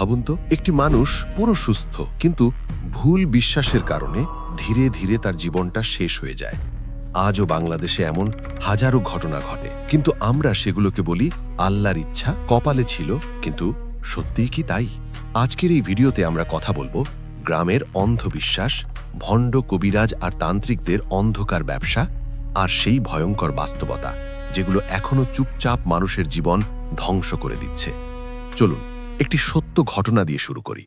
ভাবুন তো, একটি মানুষ পুরো সুস্থ, কিন্তু ভুল বিশ্বাসের কারণে ধীরে ধীরে তার জীবনটা শেষ হয়ে যায়। আজও বাংলাদেশে এমন হাজারো ঘটনা ঘটে, কিন্তু আমরা সেগুলোকে বলি আল্লাহর ইচ্ছা, কপালে ছিল, কিন্তু সত্যিই কি তাই? আজকের এই ভিডিওতে আমরা কথা বলব গ্রামের অন্ধবিশ্বাস, ভণ্ড কবিরাজ আর তান্ত্রিকদের অন্ধকার ব্যবসা আর সেই ভয়ঙ্কর বাস্তবতা, যেগুলো এখনও চুপচাপ মানুষের জীবন ধ্বংস করে দিচ্ছে। চলুন একটি সত্য ঘটনা দিয়ে শুরু করি।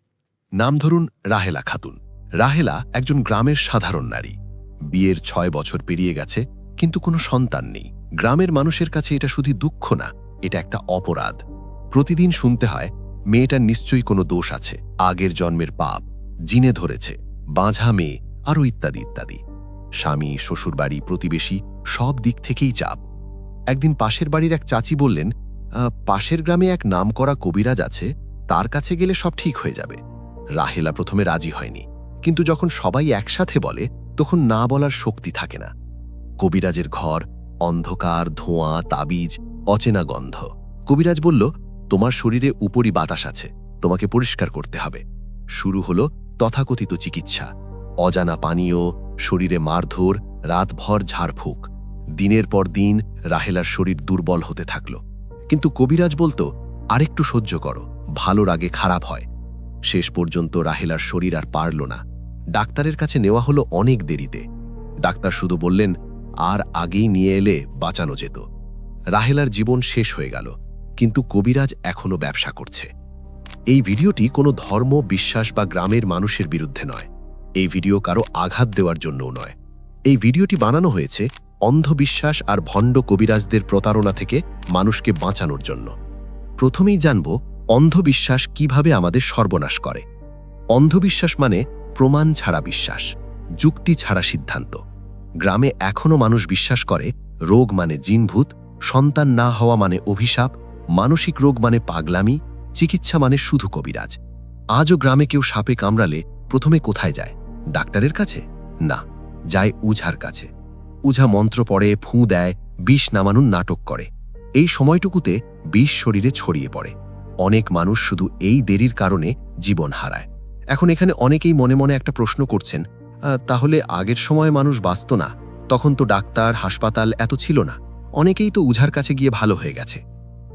নাম ধরুন রাহেলা খাতুন। রাহেলা একজন গ্রামের সাধারণ নারী। বিয়ের ছয় বছর পেরিয়ে গেছে কিন্তু কোনো সন্তান নেই। গ্রামের মানুষের কাছে এটা শুধু দুঃখ না এটা একটা অপরাধ। প্রতিদিন শুনতে হয় মেয়েটার নিশ্চয়ই কোনো দোষ আছে আগের জন্মের পাপ জিনে ধরেছে বাঁঝা মেয়ে আরও ইত্যাদি ইত্যাদি। স্বামী শ্বশুরবাড়ি প্রতিবেশী সব দিক থেকেই চাপ। একদিন পাশের বাড়ির এক চাচি বললেন "আহ, পাশের গ্রামে এক নামকরা কবিরাজ আছে তার কাছে গেলে সব ঠিক হয়ে যাবে। রাহেলা প্রথমে রাজি হয়নি, কিন্তু যখন সবাই একসাথে বলে, তখন না বলার শক্তি থাকে না। কবিরাজের ঘর, অন্ধকার, ধোঁয়া, তাবিজ, অচেনা গন্ধ। কবিরাজ বলল, তোমার শরীরে উপরি বাতাস আছে, তোমাকে পরিষ্কার করতে হবে। শুরু হলো তথাকথিত চিকিৎসা। অজানা পানীয়, শরীরে মারধর, রাতভর ঝাড়ফুঁক। দিনের পর দিন রাহেলার শরীর দুর্বল হতে থাকল। কিন্তু কবিরাজ বলতো, আরেকটু সহ্য করো। ভালোর আগে খারাপ হয়। শেষ পর্যন্ত রাহেলার শরীর আর পারল না। ডাক্তারের কাছে নেওয়া হলো অনেক দেরিতে। ডাক্তার শুধু বললেন, আর আগেই নিয়ে এলে বাঁচানো যেত। রাহেলার জীবন শেষ হয়ে গেল, কিন্তু কবিরাজ এখনও ব্যবসা করছে। এই ভিডিওটি কোনো ধর্ম, বিশ্বাস বা গ্রামের মানুষের বিরুদ্ধে নয়। এই ভিডিও কারও আঘাত দেওয়ার জন্যও নয়। এই ভিডিওটি বানানো হয়েছে অন্ধবিশ্বাস আর ভণ্ড কবিরাজদের প্রতারণা থেকে মানুষকে বাঁচানোর জন্য। প্রথমেই জানব অন্ধবিশ্বাস কীভাবে আমাদের সর্বনাশ করে? অন্ধবিশ্বাস মানে প্রমাণ ছাড়া বিশ্বাস, যুক্তি ছাড়া সিদ্ধান্ত। গ্রামে এখনও মানুষ বিশ্বাস করে, রোগ মানে জিনভূত, সন্তান না হওয়া মানে অভিশাপ, মানসিক রোগ মানে পাগলামি, চিকিৎসা মানে শুধু কবিরাজ। আজও গ্রামে কেউ সাপে কামড়ালে প্রথমে কোথায় যায়? ডাক্তারের কাছে? না, যায় উঝার কাছে। উঝা মন্ত্র পড়ে, ফুঁ দেয়, বিষ নামানুন নাটক করে। এই সময়টুকুতে বিষ শরীরে ছড়িয়ে পড়ে। অনেক মানুষ শুধু এই দেরির কারণে জীবন হারায়। এখন এখানে অনেকেই মনে মনে একটা প্রশ্ন করছেন "আহ, তাহলে আগের সময় মানুষ বাঁচত না তখন তো ডাক্তার হাসপাতাল এত ছিল না। অনেকেই তো উঝার কাছে গিয়ে ভালো হয়ে গেছে।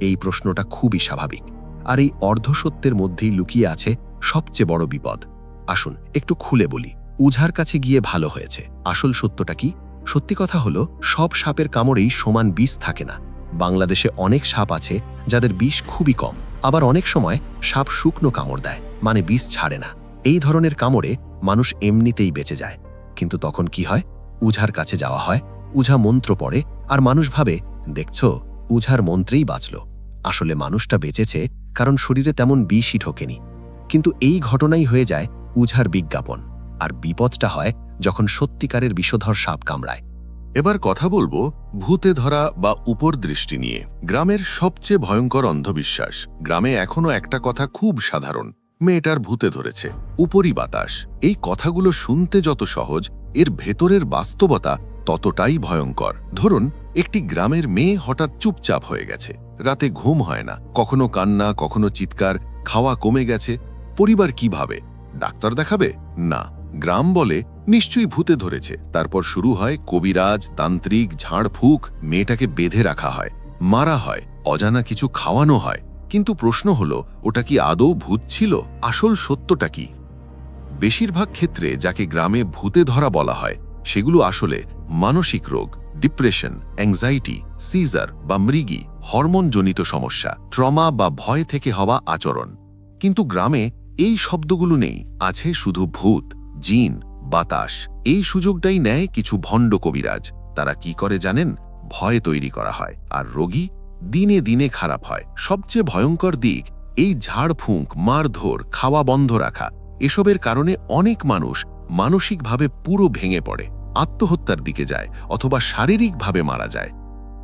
এই প্রশ্নটা খুবই স্বাভাবিক। আর এই অর্ধসত্যের মধ্যেই লুকিয়ে আছে সবচেয়ে বড় বিপদ। আসুন একটু খুলে বলি উঝার কাছে গিয়ে ভালো হয়েছে। আসল সত্যটা কি? সত্যি কথা হলো সব সাপের কামড়েই সমান বিষ থাকে না। বাংলাদেশে অনেক সাপ আছে যাদের বিষ খুবই কম। আবার অনেক সময় সাপ শুকনো কামড় দেয় মানে বিষ ছাড়ে না। এই ধরনের কামড়ে মানুষ এমনিতেই বেঁচে যায়। কিন্তু তখন কি হয়? উঝার কাছে যাওয়া হয়, উঝা মন্ত্র পড়ে, আর মানুষ ভাবে, দেখছ, উঝার মন্ত্রেই বাঁচল। আসলে মানুষটা বেঁচেছে কারণ শরীরে তেমন বিষই ঢোকেনি। কিন্তু এই ঘটনাই হয়ে যায় উঝার বিজ্ঞাপন। আর বিপদটা হয় যখন সত্যিকারের বিষধর সাপ কামড়ায়। এবার কথা বলব ভূতে ধরা বা উপর দৃষ্টি নিয়ে, গ্রামের সবচেয়ে ভয়ঙ্কর অন্ধবিশ্বাস। গ্রামে এখনও একটা কথা খুব সাধারণ, মেয়েটার ভূতে ধরেছে, উপরি বাতাস। এই কথাগুলো শুনতে যত সহজ, এর ভেতরের বাস্তবতা ততটাই ভয়ঙ্কর। ধরুন, একটি গ্রামের মেয়ে হঠাৎ চুপচাপ হয়ে গেছে, রাতে ঘুম হয় না, কখনো কান্না, কখনো চিৎকার, খাওয়া কমে গেছে, পরিবার কি ভাবে? ডাক্তার দেখাবে? না। গ্রাম বলে নিশ্চয়ই ভূতে ধরেছে। তারপর শুরু হয় কবিরাজ, তান্ত্রিক, ঝাড়ফুঁক, মেয়েটাকে বেঁধে রাখা হয়, মারা হয়, অজানা কিছু খাওয়ানো হয়। কিন্তু প্রশ্ন হলো, ওটা কি আদৌ ভূত ছিল? আসল সত্যটা কি? বেশিরভাগ ক্ষেত্রে যাকে গ্রামে ভূতে ধরা বলা হয়, সেগুলো আসলে মানসিক রোগ, ডিপ্রেশন, অ্যাংজাইটি, সিজার বা মৃগী, হরমোনজনিত সমস্যা, ট্রমা বা ভয় থেকে হওয়া আচরণ। কিন্তু গ্রামে এই শব্দগুলো নেই, আছে শুধু ভূত, জিন বাতাস। এই সুযোগটাই নেয় কিছু ভণ্ড কবিরাজ। তারা কি করে জানেন? ভয় তৈরি করা হয়। আর রোগী দিনে দিনে খারাপ হয়। সবচেয়ে ভয়ঙ্কর দিক, এই ঝাড়ফুঁক মারধর, খাওয়া বন্ধ রাখা, এসবের কারণে অনেক মানুষ মানসিকভাবে পুরো ভেঙে পড়ে, আত্মহত্যার দিকে যায়, অথবা শারীরিকভাবে মারা যায়।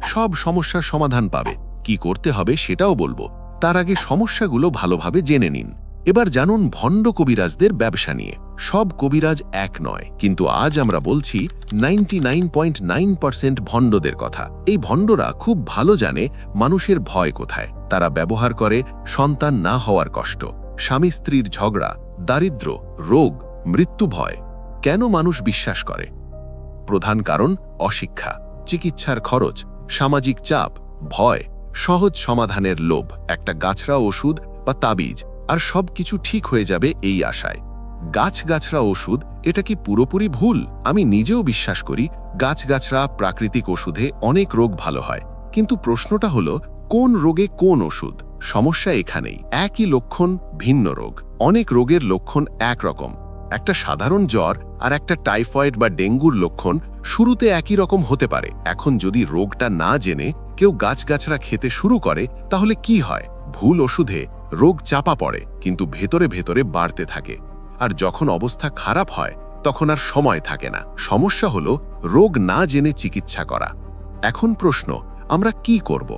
সব সমস্যার সমাধান পাবে। কি করতে হবে সেটাও বলব। তার আগে সমস্যাগুলো ভালোভাবে জেনে নিন। এবার জানুন ভণ্ড কবিরাজদের ব্যবসা নিয়ে। সব কবিরাজ এক নয়, কিন্তু আজ আমরা বলছি নাইনটি ভণ্ডদের কথা। এই ভণ্ডরা খুব ভালো জানে মানুষের ভয় কোথায়। তারা ব্যবহার করে সন্তান না হওয়ার কষ্ট। স্বামী স্ত্রীর ঝগড়া, দারিদ্র, রোগ, মৃত্যু ভয়। কেন মানুষ বিশ্বাস করে? প্রধান কারণ অশিক্ষা, চিকিৎসার খরচ, সামাজিক চাপ, ভয়, সহজ সমাধানের লোভ, একটা গাছড়া ওষুধ বা তাবিজ। আর সব কিছু ঠিক হয়ে যাবে এই আশায়। গাছগাছরা ওষুধ, এটা কি পুরোপুরি ভুল? আমি নিজেও বিশ্বাস করি, গাছগাছরা প্রাকৃতিক ওষুধে অনেক রোগ ভালো হয়। কিন্তু প্রশ্নটা হলো, কোন রোগে কোন ওষুধ? সমস্যা এখানেই। একই লক্ষণ, ভিন্ন রোগ। অনেক রোগের লক্ষণ একরকম। একটা সাধারণ জ্বর আর একটা টাইফয়েড বা ডেঙ্গুর লক্ষণ শুরুতে একই রকম হতে পারে। এখন যদি রোগটা না জেনে কেউ গাছগাছরা খেতে শুরু করে, তাহলে কি হয়? ভুল ওষুধে রোগ চাপা পড়ে, কিন্তু ভেতরে ভেতরে বাড়তে থাকে। আর যখন অবস্থা খারাপ হয়, তখন আর সময় থাকে না। সমস্যা হলো, রোগ না জেনে চিকিৎসা করা। এখন প্রশ্ন, আমরা কি করব?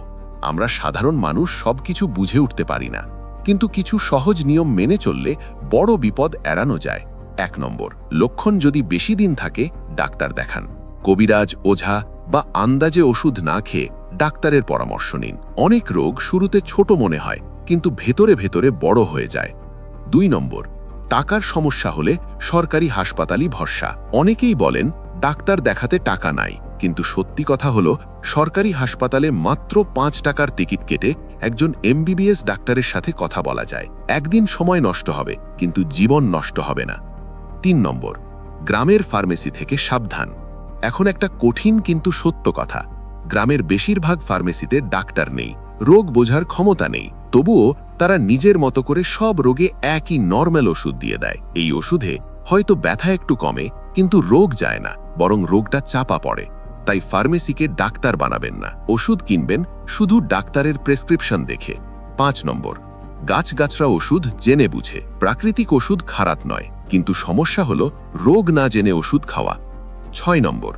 আমরা সাধারণ মানুষ সবকিছু বুঝে উঠতে পারি না। কিন্তু কিছু সহজ নিয়ম মেনে চললে বড় বিপদ এড়ানো যায়। এক নম্বর, লক্ষণ যদি বেশি দিন থাকে, ডাক্তার দেখান। কবিরাজ, ওঝা বা আন্দাজে ওষুধ না খেয়ে ডাক্তারের পরামর্শ নিন। অনেক রোগ শুরুতে ছোট মনে হয় কিন্তু ভেতরে ভেতরে বড় হয়ে যায়। দুই নম্বর, টাকার সমস্যা হলে সরকারি হাসপাতালই ভরসা। অনেকেই বলেন, ডাক্তার দেখাতে টাকা নাই, কিন্তু সত্যি কথা হলো, সরকারি হাসপাতালে মাত্র পাঁচ টাকার টিকিট কেটে একজন এমবিবিএস ডাক্তারের সাথে কথা বলা যায়। একদিন সময় নষ্ট হবে, কিন্তু জীবন নষ্ট হবে না। তিন নম্বর, গ্রামের ফার্মেসি থেকে সাবধান। এখন একটা কঠিন কিন্তু সত্য কথা। গ্রামের বেশিরভাগ ফার্মেসিতে ডাক্তার নেই, রোগ বোঝার ক্ষমতা নেই। তবুও তারা নিজের মতো করে সব রোগে একই নর্মাল ওষুধ দিয়ে দেয়। এই ওষুধে হয়তো ব্যথা একটু কমে, কিন্তু রোগ যায় না, বরং রোগটা চাপা পড়ে। তাই ফার্মেসিকে ডাক্তার বানাবেন না। ওষুধ কিনবেন শুধু ডাক্তারের প্রেসক্রিপশন দেখে। পাঁচ নম্বর, গাছগাছরা ওষুধ জেনে বুঝে। প্রাকৃতিক ওষুধ খারাপ নয়, কিন্তু সমস্যা হলো রোগ না জেনে ওষুধ খাওয়া। ছয় নম্বর,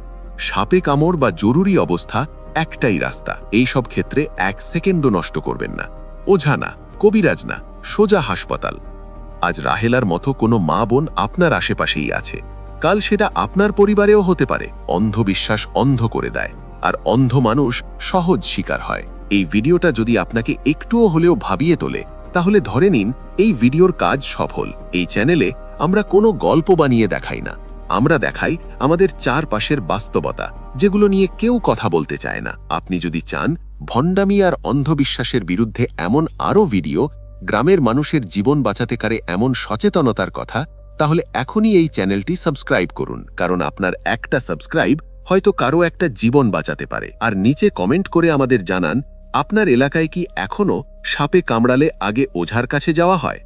সাপে কামড় বা জরুরি অবস্থা একটাই রাস্তা। এই সব ক্ষেত্রে এক সেকেন্ডও নষ্ট করবেন না। ওঝা না, কবিরাজ না, সোজা হাসপাতাল। আজ রাহেলার মতো কোনো মা বোন আপনার আশেপাশেই আছে। কাল সেটা আপনার পরিবারেও হতে পারে, অন্ধবিশ্বাস অন্ধ করে দেয়। আর অন্ধ মানুষ সহজ শিকার হয়। এই ভিডিওটা যদি আপনাকে একটুও হলেও ভাবিয়ে তোলে, তাহলে ধরে নিন, এই ভিডিওর কাজ সফল। এই চ্যানেলে আমরা কোনো গল্প বানিয়ে দেখাই না। আমরা দেখাই আমাদের চারপাশের বাস্তবতা, যেগুলো নিয়ে কেউ কথা বলতে চায় না। আপনি যদি চান ভণ্ডামি আর অন্ধবিশ্বাসের বিরুদ্ধে এমন আরও ভিডিও গ্রামের মানুষের জীবন বাঁচাতে কারে এমন সচেতনতার কথা, তাহলে এখনই এই চ্যানেলটি সাবস্ক্রাইব করুন, কারণ আপনার একটা সাবস্ক্রাইব হয়তো কারও একটা জীবন বাঁচাতে পারে। আর নিচে কমেন্ট করে আমাদের জানান, আপনার এলাকায় কি এখনও সাপে কামড়ালে আগে ওঝার কাছে যাওয়া হয়?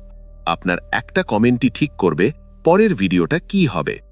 আপনার একটা কমেন্টই ঠিক করবে, পরের ভিডিওটা কি হবে?